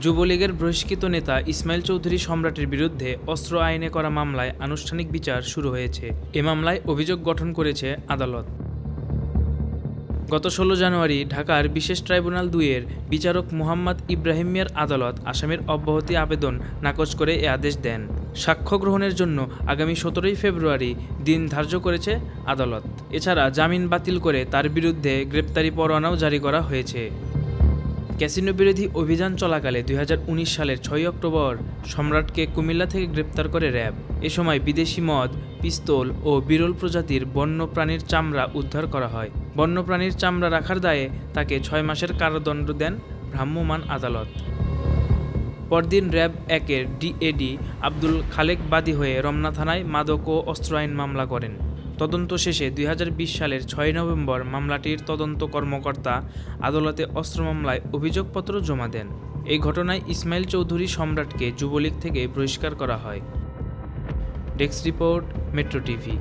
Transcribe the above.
যুবলীগের বহিষ্কৃত নেতা ইসমাইল চৌধুরী সম্রাটের বিরুদ্ধে অস্ত্র আইনে করা মামলায় আনুষ্ঠানিক বিচার শুরু হয়েছে। এ মামলায় অভিযোগ গঠন করেছে আদালত। গত ষোলো জানুয়ারি ঢাকার বিশেষ ট্রাইব্যুনাল দুইয়ের বিচারক মুহাম্মদ ইব্রাহিম মিয়ার আদালত আসামির অব্যাহতি আবেদন নাকচ করে এ আদেশ দেন। সাক্ষ্য গ্রহণের জন্য আগামী সতেরোই ফেব্রুয়ারি দিন ধার্য করেছে আদালত। এছাড়া জামিন বাতিল করে তার বিরুদ্ধে গ্রেপ্তারি পরোয়ানাও জারি করা হয়েছে। ক্যাসিনো বিরোধী অভিযান চলাকালে দুই হাজার উনিশ সালের ছয় অক্টোবর সম্রাটকে কুমিল্লা থেকে গ্রেপ্তার করে র্যাব। এ সময় বিদেশি মদ, পিস্তল ও বিরল প্রজাতির বন্য প্রাণীর চামড়া উদ্ধার করা হয়। বন্যপ্রাণীর চামড়া রাখার দায়ে তাকে ছয় মাসের কারাদণ্ড দেন ভ্রাম্যমাণ আদালত। পরদিন র্যাব একের ডিএডি আব্দুল খালেক বাদী হয়ে রমনা থানায় মাদক ও অস্ত্র আইন মামলা করেন। তদন্ত শেষে দুই হাজার বিশ সালের ছয় নভেম্বর মামলাটির তদন্ত কর্মকর্তা আদালতে অস্ত্র মামলায় অভিযোগপত্র জমা দেন। এই ঘটনায় ইসমাইল চৌধুরী সম্রাটকে যুবলীগ থেকে বহিষ্কার করা হয়। Desk report, Metro TV.